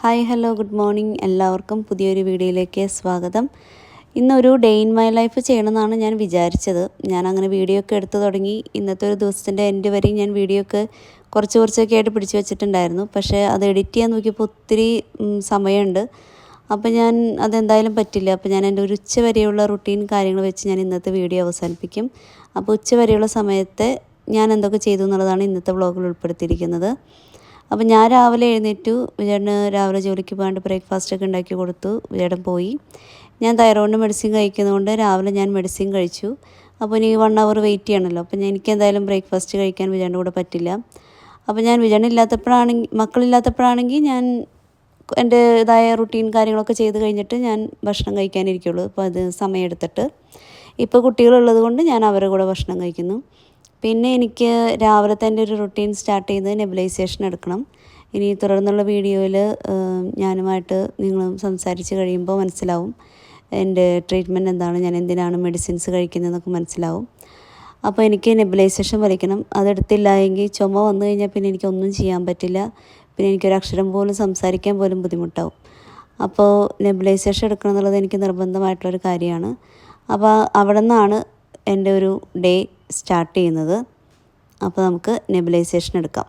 Hi hello good morning. എല്ലാവർക്കും പുതിയൊരു വീഡിയോയിലേക്ക് സ്വാഗതം. ഇന്നൊരു ഡേ ഇൻ മൈ ലൈഫ് ചെയ്യണമെന്നാണ് ഞാൻ വിചാരിച്ചത്. ഞാൻ അങ്ങനെ വീഡിയോ ഒക്കെ എടുത്തു തുടങ്ങി. ഇന്നത്തെ ഒരു ദിവസത്തിന്റെ എൻഡ് വരെയും ഞാൻ വീഡിയോ ഒക്കെ കുറച്ച് കുറച്ചൊക്കെ ആയിട്ട് പിടിച്ചു വെച്ചിട്ടുണ്ടായിരുന്നു. പക്ഷേ അത് എഡിറ്റ് ചെയ്യാൻ നോക്കിയപ്പോൾ ഒത്തിരി സമയമുണ്ട്. അപ്പോൾ ഞാൻ അതെന്തായാലും പറ്റില്ല. അപ്പോൾ ഞാൻ എന്റെ ഒരു ഉച്ച വരെയുള്ള റുട്ടീൻ കാര്യങ്ങൾ വെച്ച് ഞാൻ ഇന്നത്തെ വീഡിയോ അവസാനിപ്പിക്കും. അപ്പോൾ ഉച്ച വരെയുള്ള സമയത്തെ ഞാൻ എന്തൊക്കെ ചെയ്തു എന്നുള്ളതാണ് ഇന്നത്തെ വ്ളോഗിൽ ഉൾപ്പെടുത്തിയിരിക്കുന്നത്. അപ്പോൾ ഞാൻ രാവിലെ എഴുന്നേറ്റു. വിജയേട്ടന് രാവിലെ ജോലിക്ക് പോകാണ്ട് ബ്രേക്ക്ഫാസ്റ്റ് ഒക്കെ ഉണ്ടാക്കി കൊടുത്തു. വിജയേട്ടൻ പോയി. ഞാൻ തൈറോയിഡിന്റെ മെഡിസിൻ കഴിക്കുന്നതുകൊണ്ട് രാവിലെ ഞാൻ മെഡിസിൻ കഴിച്ചു. അപ്പോൾ ഇനി വൺ അവർ വെയിറ്റ് ചെയ്യണമല്ലോ അപ്പം എനിക്ക് എന്തായാലും ബ്രേക്ക്ഫാസ്റ്റ് കഴിക്കാൻ വിജയേന്റെ കൂടെ പറ്റില്ല. അപ്പോൾ ഞാൻ വിജയൻ ഇല്ലാത്തപ്പോഴാണെങ്കിൽ മക്കളില്ലാത്തപ്പോഴാണെങ്കിൽ ഞാൻ എന്റെ ഇതായ റുട്ടീൻ കാര്യങ്ങളൊക്കെ ചെയ്ത് കഴിഞ്ഞിട്ട് ഞാൻ ഭക്ഷണം കഴിക്കാനിരിക്കുള്ളൂ. അപ്പോൾ അത് സമയമെടുത്തിട്ട്. ഇപ്പോൾ കുട്ടികളുള്ളത് കൊണ്ട് ഞാൻ അവരുടെ കൂടെ ഭക്ഷണം കഴിക്കുന്നു. പിന്നെ എനിക്ക് രാവിലത്തെ എന്റെ ഒരു റുട്ടീൻ സ്റ്റാർട്ട് ചെയ്ത് നെബിലൈസേഷൻ എടുക്കണം. ഇനി തുടർന്നുള്ള വീഡിയോയിൽ ഞാനുമായിട്ട് നിങ്ങളും സംസാരിച്ച് കഴിയുമ്പോൾ മനസ്സിലാവും എന്റെ ട്രീറ്റ്മെന്റ് എന്താണ് ഞാൻ എന്തിനാണ് മെഡിസിൻസ് കഴിക്കുന്നതെന്നൊക്കെ മനസ്സിലാവും. അപ്പോൾ എനിക്ക് നെബിലൈസേഷൻ വലിക്കണം. അതെടുത്തില്ല എങ്കിൽ ചുമ വന്നു കഴിഞ്ഞാൽ പിന്നെ എനിക്കൊന്നും ചെയ്യാൻ പറ്റില്ല. പിന്നെ എനിക്കൊരു അക്ഷരം പോലും സംസാരിക്കാൻ പോലും ബുദ്ധിമുട്ടാവും. അപ്പോൾ നെബിലൈസേഷൻ എടുക്കണം എന്നുള്ളത് എനിക്ക് നിർബന്ധമായിട്ടുള്ളൊരു കാര്യമാണ്. അപ്പോൾ അവിടെ നിന്നാണ് എന്റെ ഒരു ഡേ സ്റ്റാർട്ട് ചെയ്യുന്നത്. അപ്പോൾ നമുക്ക് നെബിലൈസേഷൻ എടുക്കാം.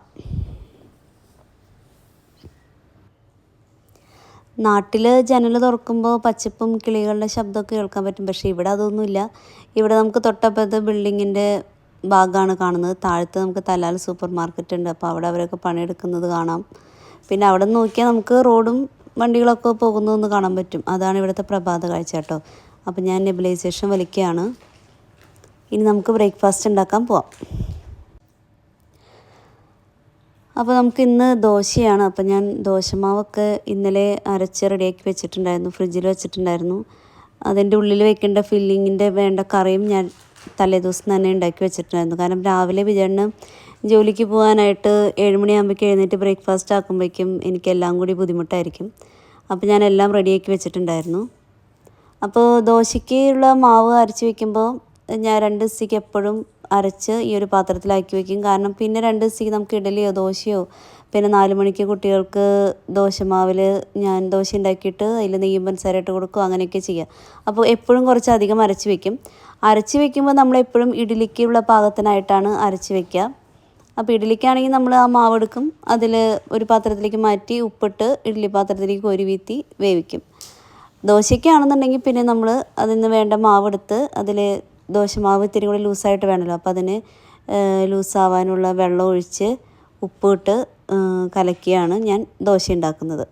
നാട്ടിൽ ജനൽ തുറക്കുമ്പോൾ പച്ചപ്പും കിളികളുടെ ശബ്ദമൊക്കെ കേൾക്കാൻ പറ്റും. പക്ഷേ ഇവിടെ അതൊന്നുമില്ല. ഇവിടെ നമുക്ക് തൊട്ടപ്പുറത്ത് ബിൽഡിങ്ങിന്റെ ഭാഗമാണ് കാണുന്നത്. താഴത്ത് നമുക്ക് തലാൽ സൂപ്പർ മാർക്കറ്റ് ഉണ്ട്. അപ്പോൾ അവിടെ അവരൊക്കെ പണിയെടുക്കുന്നത് കാണാം. പിന്നെ അവിടെ നിന്ന് നോക്കിയാൽ നമുക്ക് റോഡും വണ്ടികളൊക്കെ പോകുന്നതെന്ന് കാണാൻ പറ്റും. അതാണ് ഇവിടുത്തെ പ്രഭാത കാഴ്ച കേട്ടോ. അപ്പോൾ ഞാൻ നെബിലൈസേഷൻ വലിക്കുകയാണ്. ഇനി നമുക്ക് ബ്രേക്ക്ഫാസ്റ്റ് ഉണ്ടാക്കാൻ പോവാം. അപ്പോൾ നമുക്ക് ഇന്ന് ദോശയാണ്. അപ്പോൾ ഞാൻ ദോശമാവൊക്കെ ഇന്നലെ അരച്ച് റെഡിയാക്കി വെച്ചിട്ടുണ്ടായിരുന്നു. ഫ്രിഡ്ജിൽ വെച്ചിട്ടുണ്ടായിരുന്നു. അതിന്റെ ഉള്ളിൽ വെക്കേണ്ട ഫില്ലിങ്ങിന്റെ വേണ്ട കറിയും ഞാൻ തലേദിവസം തന്നെ ഉണ്ടാക്കി വെച്ചിട്ടുണ്ടായിരുന്നു. കാരണം രാവിലെ വിചാരണ ജോലിക്ക് പോകാനായിട്ട് ഏഴുമണിയാകുമ്പോഴേക്കും എഴുന്നേറ്റ് ബ്രേക്ക്ഫാസ്റ്റ് ആക്കുമ്പോഴേക്കും എനിക്കെല്ലാം കൂടി ബുദ്ധിമുട്ടായിരിക്കും. അപ്പോൾ ഞാൻ എല്ലാം റെഡിയാക്കി വെച്ചിട്ടുണ്ടായിരുന്നു. അപ്പോൾ ദോശയ്ക്കുള്ള മാവ് അരച്ച് വെക്കുമ്പോൾ ഞാൻ രണ്ട് ദിവസത്തേക്ക് എപ്പോഴും അരച്ച് ഈ ഒരു പാത്രത്തിലാക്കി വെക്കും. കാരണം പിന്നെ രണ്ട് ദിവസത്തേക്ക് നമുക്ക് ഇഡലിയോ ദോശയോ പിന്നെ നാല് മണിക്ക് കുട്ടികൾക്ക് ദോശമാവിൽ ഞാൻ ദോശ ഉണ്ടാക്കിയിട്ട് അതിൽ നെയ്യും പഞ്ചസാരയിട്ട് കൊടുക്കും. അങ്ങനെയൊക്കെ ചെയ്യുക അപ്പോൾ എപ്പോഴും കുറച്ച് അധികം അരച്ച് വെക്കും. അരച്ച് വെക്കുമ്പോൾ നമ്മൾ എപ്പോഴും ഇഡലിക്കുള്ള പാകത്തിനായിട്ടാണ് അരച്ച് വെക്കുക. അപ്പോൾ ഇഡലിക്കാണെങ്കിൽ നമ്മൾ ആ മാവ് എടുക്കും. അതിൽ ഒരു പാത്രത്തിലേക്ക് മാറ്റി ഉപ്പിട്ട് ഇഡ്ഡലി പാത്രത്തിലേക്ക് ഒരു വീത്തി വേവിക്കും. ദോശയ്ക്കാണെന്നുണ്ടെങ്കിൽ പിന്നെ നമ്മൾ അതിൽ നിന്ന് വേണ്ട മാവെടുത്ത് അതിൽ ദോശമാവ് ഇത്തിരി കൂടി ലൂസായിട്ട് വേണമല്ലോ. അപ്പോൾ അതിന് ലൂസാവാനുള്ള വെള്ളം ഒഴിച്ച് ഉപ്പിട്ട് കലക്കിയാണ് ഞാൻ ദോശ ഉണ്ടാക്കുന്നത്.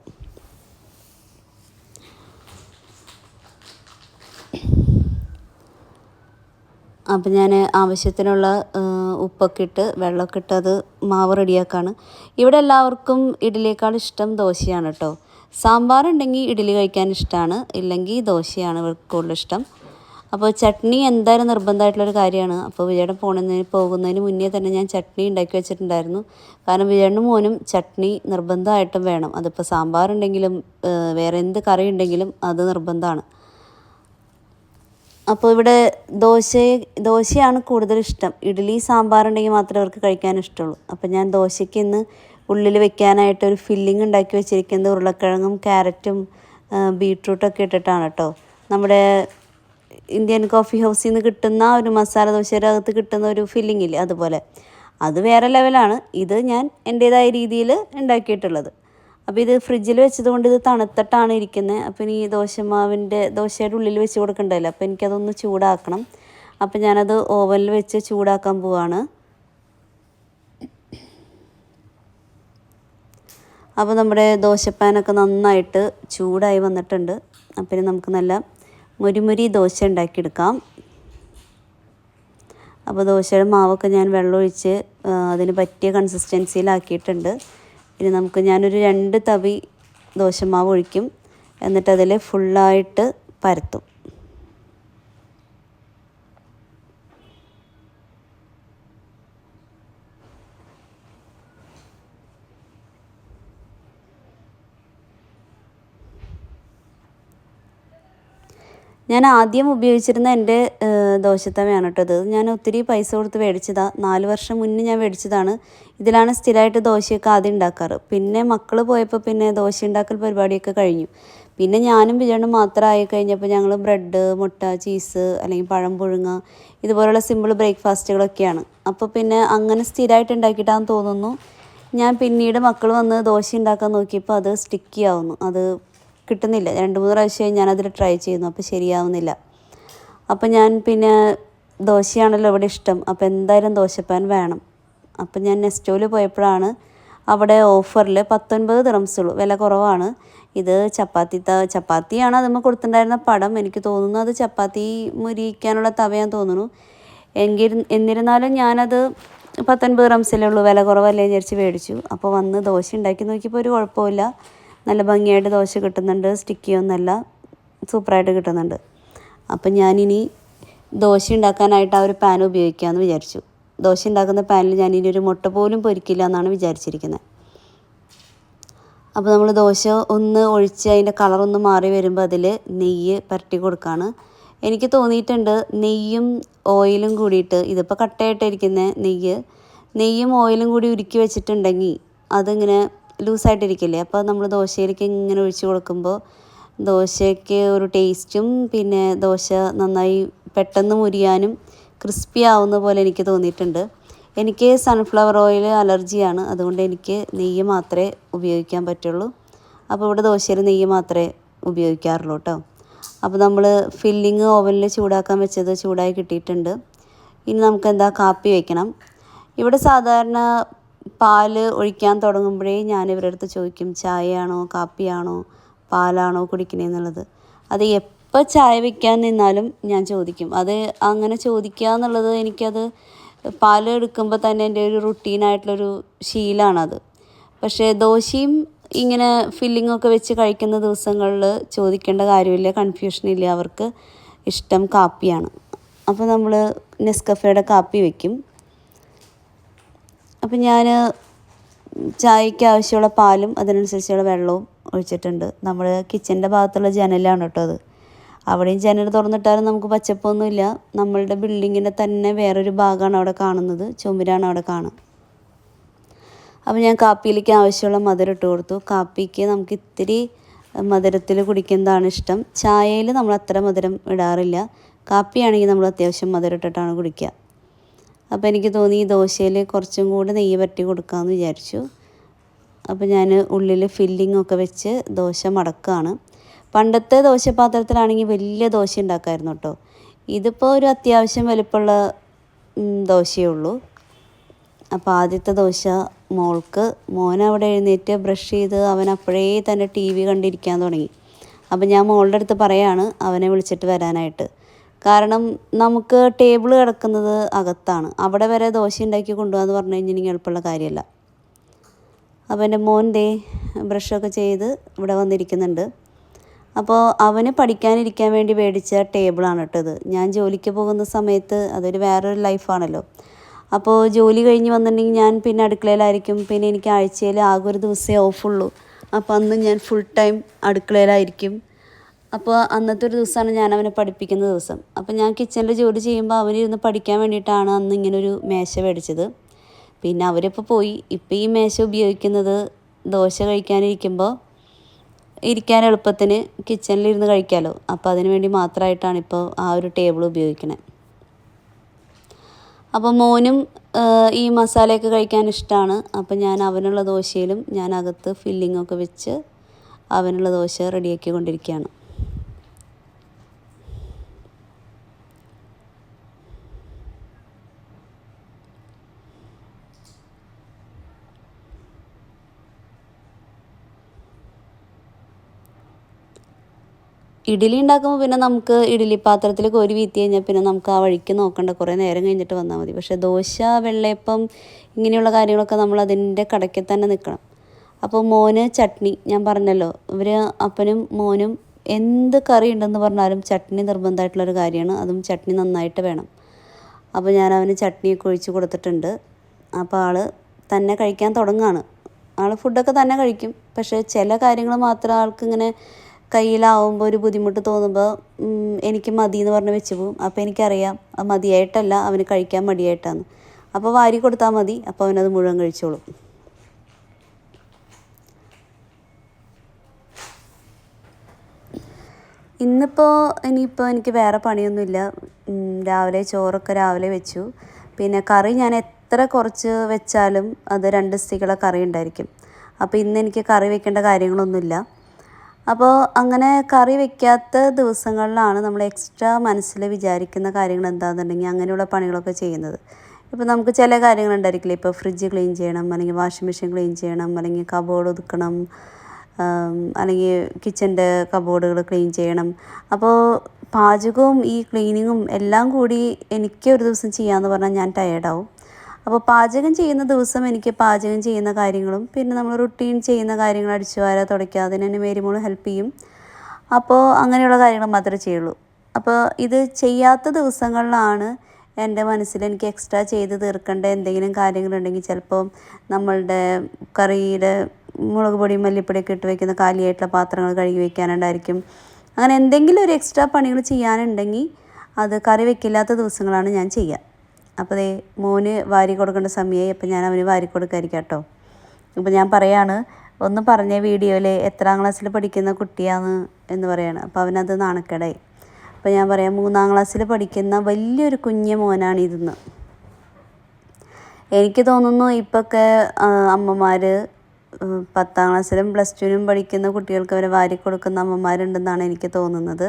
അപ്പം ഞാൻ ആവശ്യത്തിനുള്ള ഉപ്പൊക്കെ ഇട്ട് വെള്ളമൊക്കെ ഇട്ട് അത് മാവ് റെഡിയാക്കാണ്. ഇവിടെ എല്ലാവർക്കും ഇഡ്ഡലിയേക്കാൾ ഇഷ്ടം ദോശയാണ് കേട്ടോ. സാമ്പാർ ഉണ്ടെങ്കിൽ കഴിക്കാൻ ഇഷ്ടമാണ്. ഇല്ലെങ്കിൽ ദോശയാണ് ഇവർക്ക് കൂടുതൽ ഇഷ്ടം. അപ്പോൾ ചട്നി എന്തായാലും നിർബന്ധമായിട്ടുള്ളൊരു കാര്യമാണ്. അപ്പോൾ വിജയുടെ പോണതിന് പോകുന്നതിന് മുന്നേ തന്നെ ഞാൻ ചട്നി ഉണ്ടാക്കി വെച്ചിട്ടുണ്ടായിരുന്നു. കാരണം വിജയുടെ മോനും ചട്നി നിർബന്ധമായിട്ടും വേണം. അതിപ്പോൾ സാമ്പാർ ഉണ്ടെങ്കിലും വേറെ എന്ത് കറി ഉണ്ടെങ്കിലും അത് നിർബന്ധമാണ്. അപ്പോൾ ഇവിടെ ദോശ ദോശയാണ് കൂടുതൽ ഇഷ്ടം. ഇഡ്ഡലി സാമ്പാറുണ്ടെങ്കിൽ മാത്രമേ അവർക്ക് കഴിക്കാൻ ഇഷ്ടമുള്ളൂ. അപ്പോൾ ഞാൻ ദോശയ്ക്ക് ഇന്ന് ഉള്ളിൽ വെക്കാനായിട്ട് ഒരു ഫില്ലിംഗ് ഉണ്ടാക്കി വെച്ചിരിക്കുന്നത് ഉരുളക്കിഴങ്ങും ക്യാരറ്റും ബീട്രൂട്ടൊക്കെ ഇട്ടിട്ടാണ് കേട്ടോ. നമ്മുടെ ഇന്ത്യൻ കോഫി ഹൗസിൽ നിന്ന് കിട്ടുന്ന ഒരു മസാല ദോശയുടെ അകത്ത് കിട്ടുന്ന ഒരു ഫില്ലിംഗ് ഇല്ലേ അതുപോലെ. അത് വേറെ ലെവലാണ് ഇത് ഞാൻ എന്റേതായ രീതിയിൽ ഉണ്ടാക്കിയിട്ടുള്ളത് അപ്പോൾ ഇത് ഫ്രിഡ്ജിൽ വെച്ചതുകൊണ്ട് ഇത് തണുത്തിട്ടാണ് ഇരിക്കുന്നത് അപ്പോൾ ഇനി ദോശമാവിന്റെ ദോശയുടെ ഉള്ളിൽ വെച്ച് കൊടുക്കണ്ടല്ലോ. അപ്പോൾ എനിക്കതൊന്ന് ചൂടാക്കണം. അപ്പോൾ ഞാനത് ഓവനിൽ വെച്ച് ചൂടാക്കാൻ പോവാണ്. അപ്പോൾ നമ്മുടെ ദോശപ്പാനൊക്കെ നന്നായിട്ട് ചൂടായി വന്നിട്ടുണ്ട്. അപ്പം നമുക്ക് നല്ല മുരിമുരി ദോശ ഉണ്ടാക്കിയെടുക്കാം. അപ്പോൾ ദോശയുടെ മാവൊക്കെ ഞാൻ വെള്ളമൊഴിച്ച് അതിന് പറ്റിയ കൺസിസ്റ്റൻസിയിലാക്കിയിട്ടുണ്ട് ഇനി നമുക്ക് ഞാനൊരു രണ്ട് തവി ദോശമാവ് ഒഴിക്കും. എന്നിട്ടതിൽ ഫുള്ളായിട്ട് പരത്തും. ഞാൻ ആദ്യം ഉപയോഗിച്ചിരുന്ന എന്റെ ദോശത്തവയാണ് കേട്ടോ ഇത്. ഞാൻ ഒത്തിരി പൈസ കൊടുത്ത് മേടിച്ചതാണ് നാല് വർഷം മുന്നേ ഞാൻ മേടിച്ചതാണ്. ഇതിലാണ് സ്ഥിരമായിട്ട് ദോശയൊക്കെ ആദ്യം ഉണ്ടാക്കാറ്. പിന്നെ മക്കൾ പോയപ്പോൾ പിന്നെ ദോശ ഉണ്ടാക്കൽ പരിപാടിയൊക്കെ കഴിഞ്ഞു. പിന്നെ ഞാനും വിജയനും മാത്രമായി കഴിഞ്ഞപ്പോൾ ഞങ്ങൾ ബ്രെഡ് മുട്ട ചീസ് അല്ലെങ്കിൽ പഴം പുഴുങ്ങ ഇതുപോലുള്ള സിമ്പിൾ ബ്രേക്ക്ഫാസ്റ്റുകളൊക്കെയാണ്. അപ്പോൾ പിന്നെ അങ്ങനെ സ്ഥിരമായിട്ട് ഉണ്ടാക്കിയിട്ടാന്ന് തോന്നുന്നു. ഞാൻ പിന്നീട് മക്കൾ വന്ന് ദോശ ഉണ്ടാക്കാൻ നോക്കിയപ്പോൾ അത് സ്റ്റിക്കി ആവുന്നു. അത് കിട്ടുന്നില്ല. രണ്ട് മൂന്ന് പ്രാവശ്യം ഞാനതിൽ ട്രൈ ചെയ്യുന്നു. അപ്പോൾ ശരിയാവുന്നില്ല. അപ്പോൾ ഞാൻ പിന്നെ ദോശയാണല്ലോ ഇവിടെ ഇഷ്ടം. അപ്പോൾ എന്തായാലും ദോശപ്പാൻ വേണം. അപ്പം ഞാൻ നെസ്റ്റോയിൽ പോയപ്പോഴാണ് അവിടെ ഓഫറിൽ പത്തൊൻപത് ദിറംസുള്ളൂ വില കുറവാണ്. ഇത് ചപ്പാത്തി ത ചപ്പാത്തിയാണ് അതുമ്പോൾ കൊടുത്തിട്ടുണ്ടായിരുന്ന പടം. എനിക്ക് തോന്നുന്നു അത് ചപ്പാത്തി മുരിക്കാനുള്ള തവയാൻ തോന്നുന്നു. എങ്കിൽ എന്നിരുന്നാലും ഞാനത് പത്തൊൻപത് റംസിലേ ഉള്ളൂ. വില കുറവല്ലേ വിചാരിച്ച് മേടിച്ചു. അപ്പോൾ വന്ന് ദോശ ഉണ്ടാക്കി നോക്കിയപ്പോൾ ഒരു കുഴപ്പമില്ല നല്ല ഭംഗിയായിട്ട് ദോശ കിട്ടുന്നുണ്ട് സ്റ്റിക്കി ഒന്നല്ല സൂപ്പറായിട്ട് കിട്ടുന്നുണ്ട്. അപ്പം ഞാനിനി ദോശ ഉണ്ടാക്കാനായിട്ട് ആ ഒരു പാൻ ഉപയോഗിക്കാമെന്ന് വിചാരിച്ചു. ദോശ ഉണ്ടാക്കുന്ന പാനിൽ ഞാനിനി ഒരു മുട്ട പോലും പൊരിക്കില്ല എന്നാണ് വിചാരിച്ചിരിക്കുന്നത് അപ്പോൾ നമ്മൾ ദോശ ഒന്ന് ഒഴിച്ച് അതിന്റെ കളറൊന്ന് മാറി വരുമ്പോൾ അതിൽ നെയ്യ് പരട്ടി കൊടുക്കുകയാണ് എനിക്ക് തോന്നിയിട്ടുണ്ട് നെയ്യും ഓയിലും കൂടിയിട്ട് ഇതിപ്പോൾ കട്ടയായിട്ടിരിക്കുന്ന നെയ്യ്. നെയ്യും ഓയിലും കൂടി ഉരുക്കി വെച്ചിട്ടുണ്ടെങ്കിൽ അതിങ്ങനെ ലൂസായിട്ടിരിക്കില്ലേ? അപ്പോൾ നമ്മൾ ദോശയിലേക്ക് ഇങ്ങനെ ഒഴിച്ച് കൊടുക്കുമ്പോൾ ദോശയ്ക്ക് ഒരു ടേസ്റ്റും പിന്നെ ദോശ നന്നായി പെട്ടെന്ന് മുരിയാനും ക്രിസ്പി ആവുന്ന പോലെ എനിക്ക് തോന്നിയിട്ടുണ്ട്. എനിക്ക് സൺഫ്ലവർ ഓയിൽ അലർജിയാണ്. അതുകൊണ്ട് എനിക്ക് നെയ്യ് മാത്രമേ ഉപയോഗിക്കാൻ പറ്റുള്ളൂ. അപ്പോൾ ഇവിടെ ദോശയിൽ നെയ്യ് മാത്രമേ ഉപയോഗിക്കാറുള്ളൂ കേട്ടോ. അപ്പോൾ നമ്മൾ ഫില്ലിങ് ഓവനിൽ ചൂടാക്കാൻ വെച്ചത് ചൂടായി കിട്ടിയിട്ടുണ്ട്. ഇനി നമുക്ക് എന്താ കാപ്പി വയ്ക്കണം ഇവിടെ സാധാരണ പാൽ ഒഴിക്കാൻ തുടങ്ങുമ്പോഴേ ഞാൻ ഇവരുടെ അടുത്ത് ചോദിക്കും ചായയാണോ കാപ്പിയാണോ പാലാണോ കുടിക്കണേന്നുള്ളത്? അത് എപ്പോൾ ചായ വയ്ക്കാൻ നിന്നാലും ഞാൻ ചോദിക്കും. അത് അങ്ങനെ ചോദിക്കുക എന്നുള്ളത് എനിക്കത് പാൽ എടുക്കുമ്പോൾ തന്നെ എന്റെ ഒരു റുട്ടീനായിട്ടുള്ളൊരു ശീലമാണത് പക്ഷേ ദോശയും ഇങ്ങനെ ഫില്ലിംഗ് ഒക്കെ വെച്ച് കഴിക്കുന്ന ദിവസങ്ങളിൽ ചോദിക്കേണ്ട കാര്യമില്ല കൺഫ്യൂഷൻ ഇല്ല. അവർക്ക് ഇഷ്ടം കാപ്പിയാണ്. അപ്പോൾ നമ്മൾ നെസ്കഫയുടെ കാപ്പി വെക്കും. അപ്പം ഞാൻ ചായയ്ക്ക് ആവശ്യമുള്ള പാലും അതിനനുസരിച്ചുള്ള വെള്ളവും ഒഴിച്ചിട്ടുണ്ട്. നമ്മൾ കിച്ചന്റെ ഭാഗത്തുള്ള ജനലാണ് കേട്ടോ അത്. അവിടെയും ജനൽ തുറന്നിട്ടാലും നമുക്ക് പച്ചപ്പൊന്നുമില്ല. നമ്മളുടെ ബിൽഡിങ്ങിന്റെ തന്നെ വേറൊരു ഭാഗമാണ് അവിടെ കാണുന്നത്. ചുമരാണ് അവിടെ കാണുക. അപ്പോൾ ഞാൻ കാപ്പിയിലേക്ക് ആവശ്യമുള്ള മധുരം ഇട്ട് കൊടുത്തു. കാപ്പിക്ക് നമുക്ക് ഇത്തിരി മധുരത്തിൽ കുടിക്കുന്നതാണ് ഇഷ്ടം. ചായയിൽ നമ്മൾ അത്ര മധുരം ഇടാറില്ല. കാപ്പിയാണെങ്കിൽ നമ്മൾ അത്യാവശ്യം മധുരം ഇട്ടിട്ടാണ് കുടിക്കുക. അപ്പോൾ എനിക്ക് തോന്നി ഈ ദോശയിൽ കുറച്ചും കൂടി നെയ്യ് പറ്റി കൊടുക്കാമെന്ന് വിചാരിച്ചു. അപ്പോൾ ഞാൻ ഉള്ളിൽ ഫില്ലിംഗ് ഒക്കെ വെച്ച് ദോശ മടക്കുകയാണ് പണ്ടത്തെ ദോശപാത്രത്തിലാണെങ്കിൽ വലിയ ദോശ ഉണ്ടാക്കായിരുന്നു കേട്ടോ ഇതിപ്പോൾ ഒരു അത്യാവശ്യം വലുപ്പമുള്ള ദോശയേ ഉള്ളൂ. അപ്പോൾ ആദ്യത്തെ ദോശ മോൾക്ക് മോൻ അവിടെ എഴുന്നേറ്റ് ബ്രഷ് ചെയ്ത് അവൻ അപ്പോഴേ തന്നെ ടി വി കണ്ടിരിക്കാൻ തുടങ്ങി. അപ്പോൾ ഞാൻ മോളുടെ അടുത്ത് പറയാണ് അവനെ വിളിച്ചിട്ട് വരാനായിട്ട്. കാരണം നമുക്ക് ടേബിൾ കിടക്കുന്നത് അകത്താണ്. അവിടെ വരെ ദോശ ഉണ്ടാക്കി കൊണ്ടുപോകാന്ന് പറഞ്ഞു കഴിഞ്ഞിട്ടുണ്ടെങ്കിൽ എളുപ്പമുള്ള കാര്യമല്ല. അപ്പോൾ എന്റെ മോൻ ദേ ബ്രഷൊക്കെ ചെയ്ത് ഇവിടെ വന്നിരിക്കുന്നുണ്ട്. അപ്പോൾ അവന് പഠിക്കാനിരിക്കാൻ വേണ്ടി മേടിച്ച ടേബിളാണ് കേട്ടത് ഞാൻ ജോലിക്ക് പോകുന്ന സമയത്ത് അതൊരു വേറൊരു ലൈഫാണല്ലോ അപ്പോൾ ജോലി കഴിഞ്ഞ് വന്നിട്ടുണ്ടെങ്കിൽ ഞാൻ പിന്നെ അടുക്കളയിലായിരിക്കും. പിന്നെ എനിക്ക് ആഴ്ചയിൽ ആകെ ഒരു ദിവസമേ ഓഫുള്ളൂ അപ്പോൾ അന്ന് ഞാൻ ഫുൾ ടൈം അടുക്കളയിലായിരിക്കും. അപ്പോൾ അന്നത്തെ ഒരു ദിവസമാണ് ഞാൻ അവനെ പഠിപ്പിക്കുന്ന ദിവസം. അപ്പോൾ ഞാൻ കിച്ചണിൽ ജോലി ചെയ്യുമ്പോൾ അവനിരുന്ന് പഠിക്കാൻ വേണ്ടിയിട്ടാണ് അന്ന് ഇങ്ങനൊരു മേശ മേടിച്ചത്. പിന്നെ അവരിപ്പോൾ പോയി. ഇപ്പോൾ ഈ മേശ ഉപയോഗിക്കുന്നത് ദോശ കഴിക്കാനിരിക്കുമ്പോൾ ഇരിക്കാൻ എളുപ്പത്തിന് കിച്ചണിലിരുന്ന് കഴിക്കാമല്ലോ അപ്പോൾ അതിന് വേണ്ടി മാത്രമായിട്ടാണ് ഇപ്പോൾ ആ ഒരു ടേബിൾ ഉപയോഗിക്കുന്നത് അപ്പോൾ മോനും ഈ മസാലയൊക്കെ കഴിക്കാൻ ഇഷ്ടമാണ് അപ്പോൾ ഞാൻ അവനുള്ള ദോശയിലും ഞാൻ അകത്ത് ഫില്ലിംഗ് ഒക്കെ വെച്ച് അവനുള്ള ദോശ റെഡിയാക്കി കൊണ്ടിരിക്കുകയാണ് ഇഡ്ഡലി ഉണ്ടാക്കുമ്പോൾ പിന്നെ നമുക്ക് ഇഡ്ഡലി പാത്രത്തിൽ കോരി വീത്തി കഴിഞ്ഞാൽ പിന്നെ നമുക്ക് ആ വഴിക്ക് നോക്കണ്ട. കുറേ നേരം കഴിഞ്ഞിട്ട് വന്നാൽ മതി. പക്ഷേ ദോശ വെള്ളയപ്പം ഇങ്ങനെയുള്ള കാര്യങ്ങളൊക്കെ നമ്മൾ അതിന്റെ കടയ്ക്ക് തന്നെ നിൽക്കണം. അപ്പോൾ മോന് ചട്നി ഞാൻ പറഞ്ഞല്ലോ ഇവർ അപ്പനും മോനും എന്ത് കറി ഉണ്ടെന്ന് പറഞ്ഞാലും ചട്നി നിർബന്ധമായിട്ടുള്ളൊരു കാര്യമാണ്. അതും ചട്നി നന്നായിട്ട് വേണം. അപ്പോൾ ഞാൻ അവന് ചട്നിയൊക്കെ ഒഴിച്ച് കൊടുത്തിട്ടുണ്ട്. അപ്പോൾ ആൾ തന്നെ കഴിക്കാൻ തുടങ്ങുകയാണ് ആൾ ഫുഡൊക്കെ തന്നെ കഴിക്കും. പക്ഷേ ചില കാര്യങ്ങൾ മാത്രം ആൾക്ക് ഇങ്ങനെ കയ്യിലാവുമ്പോൾ ഒരു ബുദ്ധിമുട്ട് തോന്നുമ്പോൾ എനിക്ക് മതി എന്ന് പറഞ്ഞ് വെച്ച് പോവും. അപ്പോൾ എനിക്കറിയാം അത് മതിയായിട്ടല്ല അവന് കഴിക്കാൻ മടിയായിട്ടാണ് അപ്പോൾ വാരി കൊടുത്താൽ മതി അപ്പോൾ അവനത് മുഴുവൻ കഴിച്ചോളും. ഇന്നിപ്പോൾ ഇനിയിപ്പോൾ എനിക്ക് വേറെ പണിയൊന്നുമില്ല. രാവിലെ ചോറൊക്കെ രാവിലെ വെച്ചു. പിന്നെ കറി ഞാൻ എത്ര കുറച്ച് വെച്ചാലും അത് രണ്ട് സ്ത്രീകളെ കറി ഉണ്ടായിരിക്കും. അപ്പോൾ ഇന്ന് എനിക്ക് കറി വെക്കേണ്ട കാര്യങ്ങളൊന്നുമില്ല. അപ്പോൾ അങ്ങനെ കറി വെക്കാത്ത ദിവസങ്ങളിലാണ് നമ്മൾ എക്സ്ട്രാ മനസ്സിൽ വിചാരിക്കുന്ന കാര്യങ്ങൾ എന്താണെന്നുണ്ടെങ്കിൽ അങ്ങനെയുള്ള പണികളൊക്കെ ചെയ്യുന്നത്. ഇപ്പോൾ നമുക്ക് ചില കാര്യങ്ങളുണ്ടായിരിക്കില്ലേ? ഇപ്പോൾ ഫ്രിഡ്ജ് ക്ലീൻ ചെയ്യണം അല്ലെങ്കിൽ വാഷിംഗ് മെഷീൻ ക്ലീൻ ചെയ്യണം അല്ലെങ്കിൽ കബോർഡ് ഒതുക്കണം അല്ലെങ്കിൽ കിച്ചന്റെ കബോർഡുകൾ ക്ലീൻ ചെയ്യണം. അപ്പോൾ പാചകവും ഈ ക്ലീനിങ്ങും എല്ലാം കൂടി എനിക്ക് ഒരു ദിവസം ചെയ്യാമെന്ന് പറഞ്ഞാൽ ഞാൻ ടയേർഡാവും അപ്പോൾ പാചകം ചെയ്യുന്ന ദിവസം എനിക്ക് പാചകം ചെയ്യുന്ന കാര്യങ്ങളും പിന്നെ നമ്മൾ റുട്ടീൻ ചെയ്യുന്ന കാര്യങ്ങൾ അടിച്ചു വാര തുടയ്ക്കുക അതിന് തന്നെ മേരിമോൾ ഹെൽപ്പ് ചെയ്യും. അപ്പോൾ അങ്ങനെയുള്ള കാര്യങ്ങൾ മാത്രമേ ചെയ്യുള്ളൂ. അപ്പോൾ ഇത് ചെയ്യാത്ത ദിവസങ്ങളിലാണ് എന്റെ മനസ്സിൽ എനിക്ക് എക്സ്ട്രാ ചെയ്ത് തീർക്കേണ്ട എന്തെങ്കിലും കാര്യങ്ങളുണ്ടെങ്കിൽ ചിലപ്പോൾ നമ്മളുടെ കറിയുടെ മുളക് പൊടിയും മല്ലിപ്പൊടിയൊക്കെ ഇട്ട് വെക്കുന്ന കാലിയായിട്ടുള്ള പാത്രങ്ങൾ കഴുകി വെക്കാനുണ്ടായിരിക്കും. അങ്ങനെ എന്തെങ്കിലും ഒരു എക്സ്ട്രാ പണികൾ ചെയ്യാനുണ്ടെങ്കിൽ അത് കറി വെക്കില്ലാത്ത ദിവസങ്ങളാണ് ഞാൻ ചെയ്യുക. അപ്പോൾ ദേ മോന് വാരി കൊടുക്കേണ്ട സമയമായി അപ്പോൾ ഞാൻ അവന് വാരി കൊടുക്കായിരിക്കാം കേട്ടോ. അപ്പോൾ ഞാൻ പറയാണ് ഒന്ന് പറഞ്ഞ വീഡിയോയിൽ എത്രാം ക്ലാസ്സിൽ പഠിക്കുന്ന കുട്ടിയാണ് എന്ന് പറയാണ്. അപ്പോൾ അവനത് നാണക്കേടായി. അപ്പോൾ ഞാൻ പറയാം മൂന്നാം ക്ലാസ്സിൽ പഠിക്കുന്ന വലിയൊരു കുഞ്ഞു മോനാണ് ഇതെന്ന്. എനിക്ക് തോന്നുന്നു ഇപ്പൊക്കെ അമ്മമാർ പത്താം ക്ലാസ്സിലും പ്ലസ് ടുവിനും പഠിക്കുന്ന കുട്ടികൾക്ക് അവരെ വാരി കൊടുക്കുന്ന അമ്മമാരുണ്ടെന്നാണ് എനിക്ക് തോന്നുന്നത്.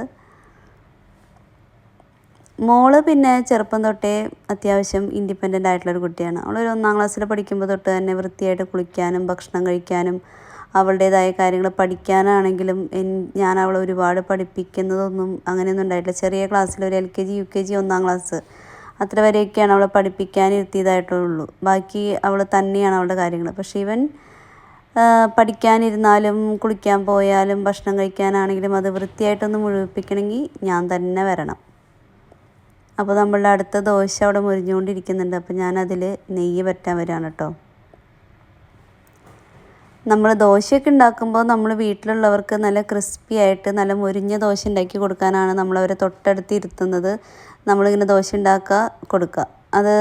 മോൾ പിന്നെ ചെറുപ്പം തൊട്ടേ അത്യാവശ്യം ഇൻഡിപെൻഡന്റ് ആയിട്ടുള്ളൊരു കുട്ടിയാണ്. അവളൊരു ഒന്നാം ക്ലാസ്സിൽ പഠിക്കുമ്പോൾ തൊട്ട് തന്നെ വൃത്തിയായിട്ട് കുളിക്കാനും ഭക്ഷണം കഴിക്കാനും അവളുടേതായ കാര്യങ്ങൾ പഠിക്കാനാണെങ്കിലും ഞാൻ അവളെ ഒരുപാട് പഠിപ്പിക്കുന്നതൊന്നും അങ്ങനെയൊന്നും ഉണ്ടായിട്ടില്ല. ചെറിയ ക്ലാസ്സിൽ ഒരു L K G U K G ഒന്നാം ക്ലാസ് അത്ര വരെയൊക്കെയാണ് അവളെ പഠിപ്പിക്കാനിരുത്തിയതായിട്ടുള്ളൂ. ബാക്കി അവൾ തന്നെയാണ് അവളുടെ കാര്യങ്ങൾ പക്ഷേ ഇവൻ പഠിക്കാനിരുന്നാലും കുളിക്കാൻ പോയാലും ഭക്ഷണം കഴിക്കാനാണെങ്കിലും അത് വൃത്തിയായിട്ടൊന്ന് മുഴുവിപ്പിക്കണമെങ്കിൽ ഞാൻ തന്നെ വരണം. അപ്പോൾ നമ്മളുടെ അടുത്ത ദോശ അവിടെ മുരിഞ്ഞുകൊണ്ടിരിക്കുന്നുണ്ട്. അപ്പോൾ ഞാനതിൽ നെയ്യ് പറ്റാൻ വരികയാണ് കേട്ടോ. നമ്മൾ ദോശയൊക്കെ ഉണ്ടാക്കുമ്പോൾ നമ്മൾ വീട്ടിലുള്ളവർക്ക് നല്ല ക്രിസ്പി ആയിട്ട് നല്ല മുരിഞ്ഞ ദോശ ഉണ്ടാക്കി കൊടുക്കാനാണ് നമ്മളവരെ തൊട്ടടുത്ത് ഇരുത്തുന്നത്. നമ്മളിങ്ങനെ ദോശ ഉണ്ടാക്കുക കൊടുക്കുക. അത്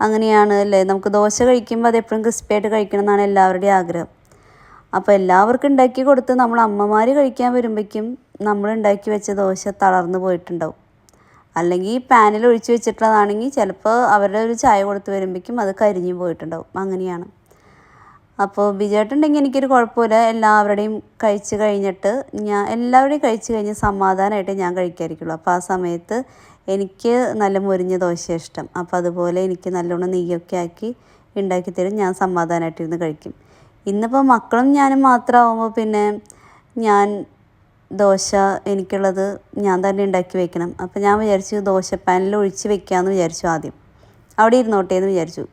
അങ്ങനെയാണ് അല്ലേ? നമുക്ക് ദോശ കഴിക്കുമ്പോൾ അത് എപ്പോഴും ക്രിസ്പി ആയിട്ട് കഴിക്കണം എന്നാണ് എല്ലാവരുടെയും ആഗ്രഹം. അപ്പോൾ എല്ലാവർക്കും ഉണ്ടാക്കി കൊടുത്ത് നമ്മൾ അമ്മമാർ കഴിക്കാൻ വരുമ്പോഴേക്കും നമ്മൾ ഉണ്ടാക്കി വെച്ച ദോശ തളർന്നു പോയിട്ടുണ്ടാവും. അല്ലെങ്കിൽ പാനിൽ ഒഴിച്ച് വെച്ചിട്ടുള്ളതാണെങ്കിൽ ചിലപ്പോൾ അവരുടെ ഒരു ചായ കൊടുത്ത് വരുമ്പോഴേക്കും അത് കരിഞ്ഞു പോയിട്ടുണ്ടാവും. അങ്ങനെയാണ്. അപ്പോൾ ബിജേട്ടുണ്ടെങ്കിൽ എനിക്കൊരു കുഴപ്പമില്ല. എല്ലാവരുടെയും കഴിച്ച് കഴിഞ്ഞിട്ട് ഞാൻ എല്ലാവരുടെയും കഴിച്ച് കഴിഞ്ഞ് സമാധാനമായിട്ട് ഞാൻ കഴിക്കാതിരിക്കുള്ളൂ. അപ്പോൾ ആ സമയത്ത് എനിക്ക് നല്ല മുരിഞ്ഞ ദോശ ഇഷ്ടം. അപ്പോൾ അതുപോലെ എനിക്ക് നല്ലോണം നെയ്യൊക്കെ ആക്കി ഉണ്ടാക്കി തരും. ഞാൻ സമാധാനമായിട്ടിരുന്ന് കഴിക്കും. ഇന്നിപ്പോൾ മക്കളും ഞാനും മാത്രമാകുമ്പോൾ പിന്നെ ഞാൻ ദോശ എനിക്കുള്ളത് ഞാൻ തന്നെ ഉണ്ടാക്കി വെക്കണം. അപ്പോൾ ഞാൻ വിചാരിച്ചു ദോശപ്പാനിൽ ഒഴിച്ച് വെക്കാമെന്ന് വിചാരിച്ചു ആദ്യം. അവിടെ ഇരുന്നോട്ടെ എന്ന് വിചാരിച്ചു.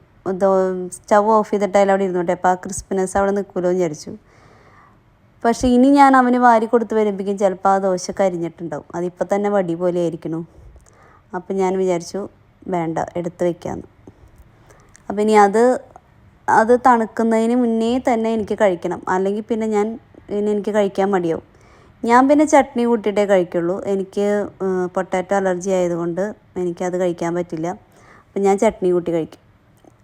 സ്റ്റവ് ഓഫ് ചെയ്തിട്ടായാലും അവിടെ ഇരുന്നോട്ടെ. അപ്പോൾ ആ ക്രിസ്പിനെസ് അവിടെ നിൽക്കുമല്ലോ എന്ന് വിചാരിച്ചു. പക്ഷേ ഇനി ഞാൻ അവന് വാരി കൊടുത്ത് വരുമ്പോഴേക്കും ചിലപ്പോൾ ആ ദോശ കരിഞ്ഞിട്ടുണ്ടാവും. അതിപ്പോൾ തന്നെ വടി പോലെ ആയിരിക്കണു. അപ്പം ഞാൻ വിചാരിച്ചു വേണ്ട എടുത്ത് വെക്കാമെന്ന് അപ്പം ഇനി അത് അത് തണുക്കുന്നതിന് മുന്നേ തന്നെ എനിക്ക് കഴിക്കണം. അല്ലെങ്കിൽ പിന്നെ ഞാൻ ഇനി എനിക്ക് കഴിക്കാൻ മടിയാവും. ഞാൻ പിന്നെ ചട്നി കൂട്ടിയിട്ടേ കഴിക്കുള്ളൂ. എനിക്ക് പൊട്ടാറ്റോ അലർജി ആയതുകൊണ്ട് എനിക്കത് കഴിക്കാൻ പറ്റില്ല. അപ്പം ഞാൻ ചട്നി കൂട്ടി കഴിക്കും.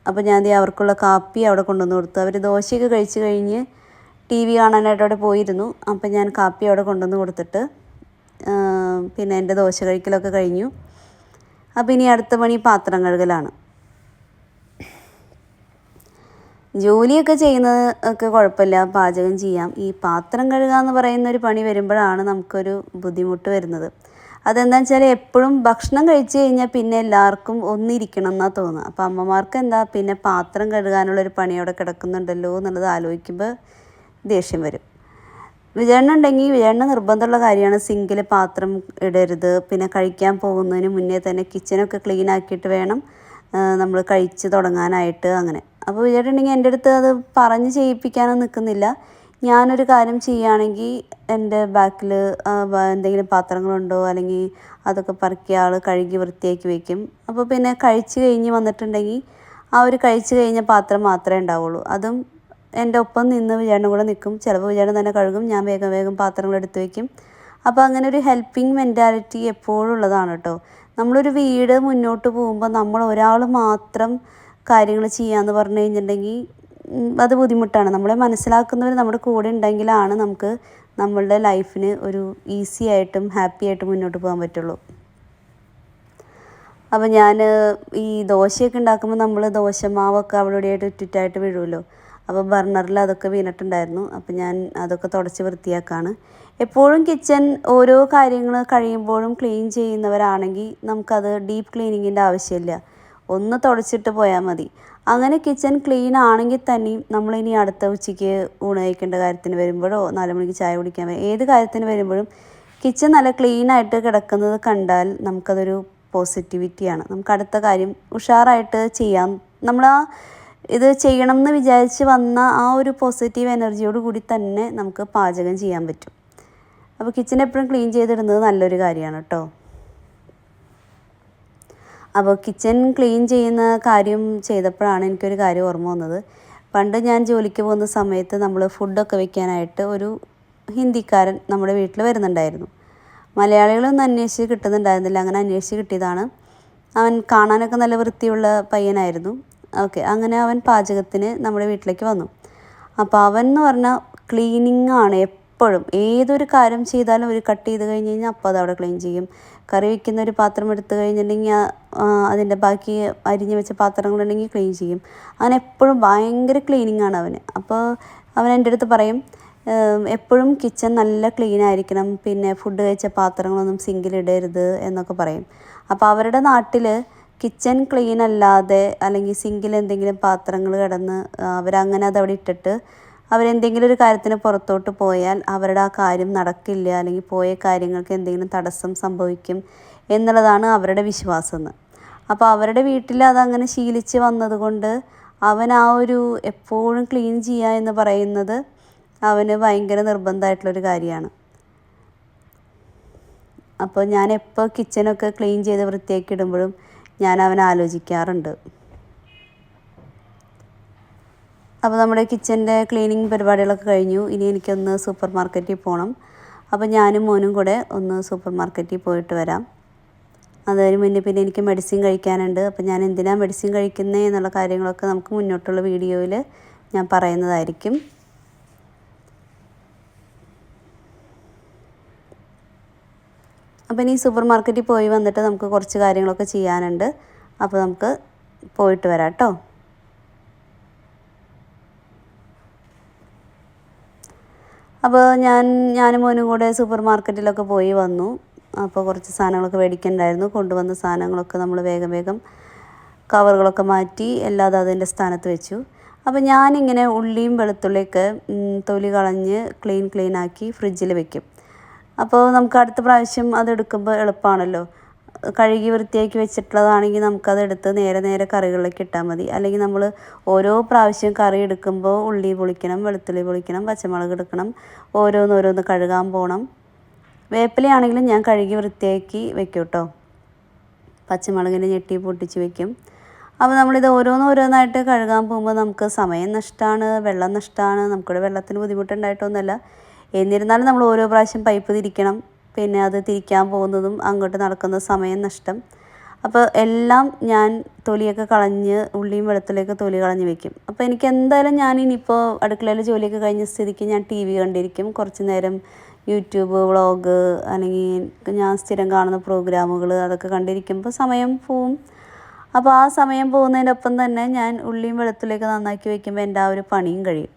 അപ്പോൾ ഞാൻ അവർക്കുള്ള കാപ്പി അവിടെ കൊണ്ടുവന്ന് കൊടുത്തു. അവർ ദോശയൊക്കെ കഴിച്ച് കഴിഞ്ഞ് ടി വി കാണാനായിട്ട് അവിടെ പോയിരുന്നു. അപ്പം ഞാൻ കാപ്പി അവിടെ കൊണ്ടുവന്ന് കൊടുത്തിട്ട് പിന്നെ എന്റെ ദോശ കഴിക്കലൊക്കെ കഴിഞ്ഞു. അപ്പം ഇനി അടുത്ത പണി പാത്രം കഴുകലാണ്. ജോലിയൊക്കെ ചെയ്യുന്നത് ഒക്കെ കുഴപ്പമില്ല. പാചകം ചെയ്യാം. ഈ പാത്രം കഴുകുക എന്ന് പറയുന്ന ഒരു പണി വരുമ്പോഴാണ് നമുക്കൊരു ബുദ്ധിമുട്ട് വരുന്നത്. അതെന്താ വെച്ചാൽ എപ്പോഴും ഭക്ഷണം കഴിച്ചു കഴിഞ്ഞാൽ പിന്നെ എല്ലാവർക്കും ഒന്നിരിക്കണം എന്നാണ് തോന്നുക. അപ്പോൾ അമ്മമാർക്ക് എന്താ പിന്നെ പാത്രം കഴുകാനുള്ളൊരു പണി അവിടെ കിടക്കുന്നുണ്ടല്ലോ എന്നുള്ളത് ആലോചിക്കുമ്പോൾ ദേഷ്യം വരും. വിചാരണ ഉണ്ടെങ്കിൽ വിചാരണ നിർബന്ധമുള്ള കാര്യമാണ്. സിങ്കിൽ പാത്രം ഇടരുത്. പിന്നെ കഴിക്കാൻ പോകുന്നതിന് മുന്നേ തന്നെ കിച്ചനൊക്കെ ക്ലീൻ ആക്കിയിട്ട് വേണം നമ്മൾ കഴിച്ച് തുടങ്ങാനായിട്ട് അങ്ങനെ. അപ്പോൾ വിചാരിട്ടുണ്ടെങ്കിൽ എന്റെ അടുത്ത് അത് പറഞ്ഞ് ചെയ്യിപ്പിക്കാനൊന്നും നിൽക്കുന്നില്ല. ഞാനൊരു കാര്യം ചെയ്യുകയാണെങ്കിൽ എന്റെ ബാക്കിൽ എന്തെങ്കിലും പാത്രങ്ങളുണ്ടോ അല്ലെങ്കിൽ അതൊക്കെ പറക്കി ആൾ കഴുകി വൃത്തിയാക്കി വെക്കും അപ്പോൾ പിന്നെ കഴിച്ച് കഴിഞ്ഞ് വന്നിട്ടുണ്ടെങ്കിൽ ആ ഒരു കഴിച്ച് കഴിഞ്ഞ പാത്രം മാത്രമേ ഉണ്ടാവുള്ളൂ. അതും എന്റെ ഒപ്പം നിന്ന് വിചാരണ കൂടെ നിൽക്കും. ചിലപ്പോൾ വിചാരണ തന്നെ കഴുകും. ഞാൻ വേഗം വേഗം പാത്രങ്ങൾ എടുത്ത് വയ്ക്കും. അപ്പോൾ അങ്ങനെ ഒരു ഹെൽപ്പിംഗ് മെന്റാലിറ്റി എപ്പോഴും ഉള്ളതാണ് കേട്ടോ. നമ്മളൊരു വീട് മുന്നോട്ട് പോകുമ്പോൾ നമ്മൾ ഒരാൾ മാത്രം കാര്യങ്ങൾ ചെയ്യാമെന്ന് പറഞ്ഞു കഴിഞ്ഞിട്ടുണ്ടെങ്കിൽ അത് ബുദ്ധിമുട്ടാണ്. നമ്മളെ മനസ്സിലാക്കുന്നവർ നമ്മുടെ കൂടെ ഉണ്ടെങ്കിലാണ് നമുക്ക് നമ്മളുടെ ലൈഫിന് ഒരു ഈസി ആയിട്ടും ഹാപ്പി ആയിട്ടും മുന്നോട്ട് പോകാൻ പറ്റുള്ളൂ. അപ്പോൾ ഞാൻ ഈ ദോശയൊക്കെ ഉണ്ടാക്കുമ്പോൾ നമ്മൾ ദോശമാവൊക്കെ അവിടെ ഇവിടെയായിട്ട് ഇറ്റിറ്റായിട്ട് വീഴുമല്ലോ. അപ്പോൾ ബർണറിൽ അതൊക്കെ വീണിട്ടുണ്ടായിരുന്നു. അപ്പോൾ ഞാൻ അതൊക്കെ തുടച്ച് വൃത്തിയാക്കാണ്. എപ്പോഴും കിച്ചൺ ഓരോ കാര്യങ്ങൾ കഴിയുമ്പോഴും ക്ലീൻ ചെയ്യുന്നവരാണെങ്കിൽ നമുക്കത് ഡീപ്പ് ക്ലീനിങ്ങിന്റെ ആവശ്യമില്ല. ഒന്ന് തുടച്ചിട്ട് പോയാൽ മതി. അങ്ങനെ കിച്ചൺ ക്ലീൻ ആണെങ്കിൽ തന്നെയും ഇനി അടുത്ത ഉച്ചയ്ക്ക് ഊണ് കഴിക്കേണ്ട കാര്യത്തിന് വരുമ്പോഴോ നാല് മണിക്ക് ചായ കുടിക്കാൻ ഏത് കാര്യത്തിന് വരുമ്പോഴും കിച്ചൺ നല്ല ക്ലീൻ ആയിട്ട് കിടക്കുന്നത് കണ്ടാൽ നമുക്കതൊരു പോസിറ്റിവിറ്റിയാണ് നമുക്ക് അടുത്ത കാര്യം ഉഷാറായിട്ട് ചെയ്യാം. നമ്മൾ ആ ഇത് ചെയ്യണം എന്ന് വിചാരിച്ച് വന്ന ആ ഒരു പോസിറ്റീവ് എനർജിയോട് കൂടി തന്നെ നമുക്ക് പാചകം ചെയ്യാൻ പറ്റും. അപ്പോൾ കിച്ചൺ എപ്പോഴും ക്ലീൻ ചെയ്തിടുന്നത് നല്ലൊരു കാര്യമാണ് കേട്ടോ. അപ്പോൾ കിച്ചൺ ക്ലീൻ ചെയ്യുന്ന കാര്യം ചെയ്തപ്പോഴാണ് എനിക്കൊരു കാര്യം ഓർമ്മ വന്നത്. പണ്ട് ഞാൻ ജോലിക്ക് പോകുന്ന സമയത്ത് നമ്മൾ ഫുഡൊക്കെ വെക്കാനായിട്ട് ഒരു ഹിന്ദിക്കാരൻ നമ്മുടെ വീട്ടിൽ വരുന്നുണ്ടായിരുന്നു. മലയാളികളൊന്നും അന്വേഷിച്ച് കിട്ടുന്നുണ്ടായിരുന്നില്ല. അങ്ങനെ അന്വേഷിച്ച് കിട്ടിയതാണ്. അവൻ കാണാനൊക്കെ നല്ല വൃത്തിയുള്ള പയ്യനായിരുന്നു. ഓക്കെ അങ്ങനെ അവൻ പാചകത്തിന് നമ്മുടെ വീട്ടിലേക്ക് വന്നു. അപ്പോൾ അവൻ എന്ന് പറഞ്ഞാൽ ക്ലീനിങ് ആണ് എപ്പോഴും. ഏതൊരു കാര്യം ചെയ്താലും ഒരു കട്ട് ചെയ്ത് കഴിഞ്ഞ് കഴിഞ്ഞാൽ അപ്പോൾ അത് അവിടെ ക്ലീൻ ചെയ്യും. കറി വയ്ക്കുന്ന ഒരു പാത്രം എടുത്തു കഴിഞ്ഞിട്ടുണ്ടെങ്കിൽ അതിന്റെ ബാക്കി അരിഞ്ഞ് വെച്ച പാത്രങ്ങളുണ്ടെങ്കിൽ ക്ലീൻ ചെയ്യും. അങ്ങനെ എപ്പോഴും ഭയങ്കര ക്ലീനിങ് ആണ് അവന്. അപ്പോൾ അവൻ എന്റെ അടുത്ത് പറയും എപ്പോഴും കിച്ചൺ നല്ല ക്ലീൻ ആയിരിക്കണം. പിന്നെ ഫുഡ് കഴിച്ച പാത്രങ്ങളൊന്നും സിങ്കിലിടരുത് എന്നൊക്കെ പറയും. അപ്പോൾ അവരുടെ നാട്ടിൽ കിച്ചൺ ക്ലീൻ അല്ലാതെ അല്ലെങ്കിൽ സിങ്കിൽ എന്തെങ്കിലും പാത്രങ്ങൾ കിടന്ന് അവരങ്ങനെ അതവിടെ ഇട്ടിട്ട് അവരെന്തെങ്കിലും ഒരു കാര്യത്തിന് പുറത്തോട്ട് പോയാൽ അവരുടെ ആ കാര്യം നടക്കില്ല അല്ലെങ്കിൽ പോയ കാര്യങ്ങൾക്ക് എന്തെങ്കിലും തടസ്സം സംഭവിക്കും എന്നുള്ളതാണ് അവരുടെ വിശ്വാസം എന്ന് അപ്പോൾ അവരുടെ വീട്ടിൽ അതങ്ങനെ ശീലിച്ച് വന്നതുകൊണ്ട് അവൻ ആ ഒരു എപ്പോഴും ക്ലീൻ ചെയ്യുക എന്ന് പറയുന്നത് അവന് ഭയങ്കര നിർബന്ധമായിട്ടുള്ളൊരു കാര്യമാണ്. അപ്പോൾ ഞാൻ എപ്പോൾ കിച്ചനൊക്കെ ക്ലീൻ ചെയ്ത് വൃത്തിയാക്കി ഇടുമ്പോഴും ഞാൻ അവനെ ആലോചിക്കാറുണ്ട്. അപ്പോൾ നമ്മുടെ കിച്ചന്റെ ക്ലീനിങ് പരിപാടികളൊക്കെ കഴിഞ്ഞു. ഇനി എനിക്കൊന്ന് സൂപ്പർ മാർക്കറ്റിൽ പോകണം. അപ്പോൾ ഞാനും മോനും കൂടെ ഒന്ന് സൂപ്പർ മാർക്കറ്റിൽ പോയിട്ട് വരാം. അതിന് മുന്നേ പിന്നെ എനിക്ക് മെഡിസിൻ കഴിക്കാനുണ്ട്. അപ്പോൾ ഞാൻ എന്തിനാണ് മെഡിസിൻ കഴിക്കുന്നത് എന്നുള്ള കാര്യങ്ങളൊക്കെ നമുക്ക് മുന്നോട്ടുള്ള വീഡിയോയിൽ ഞാൻ പറയുന്നതായിരിക്കും. അപ്പോൾ ഇനി സൂപ്പർ മാർക്കറ്റിൽ പോയി വന്നിട്ട് നമുക്ക് കുറച്ച് കാര്യങ്ങളൊക്കെ ചെയ്യാനുണ്ട്. അപ്പോൾ നമുക്ക് പോയിട്ട് വരാം കേട്ടോ. അപ്പോൾ ഞാൻ ഞാനും മോനും കൂടെ സൂപ്പർ മാർക്കറ്റിലൊക്കെ പോയി വന്നു. അപ്പോൾ കുറച്ച് സാധനങ്ങളൊക്കെ മേടിക്കണ്ടായിരുന്നു. കൊണ്ടുവന്ന സാധനങ്ങളൊക്കെ നമ്മൾ വേഗം വേഗം കവറുകളൊക്കെ മാറ്റി എല്ലാം അത് അതിന്റെ സ്ഥാനത്ത് വെച്ചു. അപ്പോൾ ഞാനിങ്ങനെ ഉള്ളിയും വെളുത്തുള്ളിയൊക്കെ തൊലി കളഞ്ഞ് ക്ലീൻ ക്ലീൻ ആക്കി ഫ്രിഡ്ജിൽ വെക്കും. അപ്പോൾ നമുക്ക് അടുത്ത പ്രാവശ്യം അത് എടുക്കുമ്പോൾ എളുപ്പമാണല്ലോ. കഴുകി വൃത്തിയാക്കി വെച്ചിട്ടുള്ളതാണെങ്കിൽ നമുക്കത് എടുത്ത് നേരെ നേരെ കറികളിലേക്ക് ഇട്ടാൽ മതി. അല്ലെങ്കിൽ നമ്മൾ ഓരോ പ്രാവശ്യം കറി എടുക്കുമ്പോൾ ഉള്ളി പൊളിക്കണം വെളുത്തുള്ളി പൊളിക്കണം പച്ചമുളക് എടുക്കണം ഓരോന്നോരോന്ന് കഴുകാൻ പോകണം. വേപ്പിലയാണെങ്കിലും ഞാൻ കഴുകി വൃത്തിയാക്കി വെക്കും കേട്ടോ. പച്ചമുളകിന്റെ ഞെട്ടി പൊട്ടിച്ച് വെക്കും. അപ്പോൾ നമ്മളിത് ഓരോന്നോരോന്നായിട്ട് കഴുകാൻ പോകുമ്പോൾ നമുക്ക് സമയം നഷ്ടമാണ് വെള്ളം നഷ്ടമാണ് നമുക്കിവിടെ വെള്ളത്തിന് ബുദ്ധിമുട്ടുണ്ടായിട്ടൊന്നുമല്ല. എന്നിരുന്നാലും നമ്മൾ ഓരോ പ്രാവശ്യം പൈപ്പ് തിരിക്കണം. പിന്നെ അത് തിരിക്കാൻ പോകുന്നതും അങ്ങോട്ട് നടക്കുന്ന സമയം നഷ്ടം. അപ്പോൾ എല്ലാം ഞാൻ തൊലിയൊക്കെ കളഞ്ഞ് ഉള്ളിയും വെളുത്തുള്ളിയൊക്കെ തൊലി കളഞ്ഞ് വെക്കും. അപ്പോൾ എനിക്ക് എന്തായാലും ഞാൻ ഇനിയിപ്പോൾ അടുക്കളയിൽ ജോലിയൊക്കെ കഴിഞ്ഞ സ്ഥിതിക്ക് ഞാൻ ടി വി കണ്ടിരിക്കും. കുറച്ച് നേരം യൂട്യൂബ് വ്ളോഗ് അല്ലെങ്കിൽ ഞാൻ സ്ഥിരം കാണുന്ന പ്രോഗ്രാമുകൾ അതൊക്കെ കണ്ടിരിക്കുമ്പോൾ സമയം പോവും. അപ്പോൾ ആ സമയം പോകുന്നതിനൊപ്പം തന്നെ ഞാൻ ഉള്ളിയും വെളുത്തുള്ളിയൊക്കെ നന്നാക്കി വെക്കുമ്പോൾ എന്റെ ആ ഒരു പണിയും കഴിയും.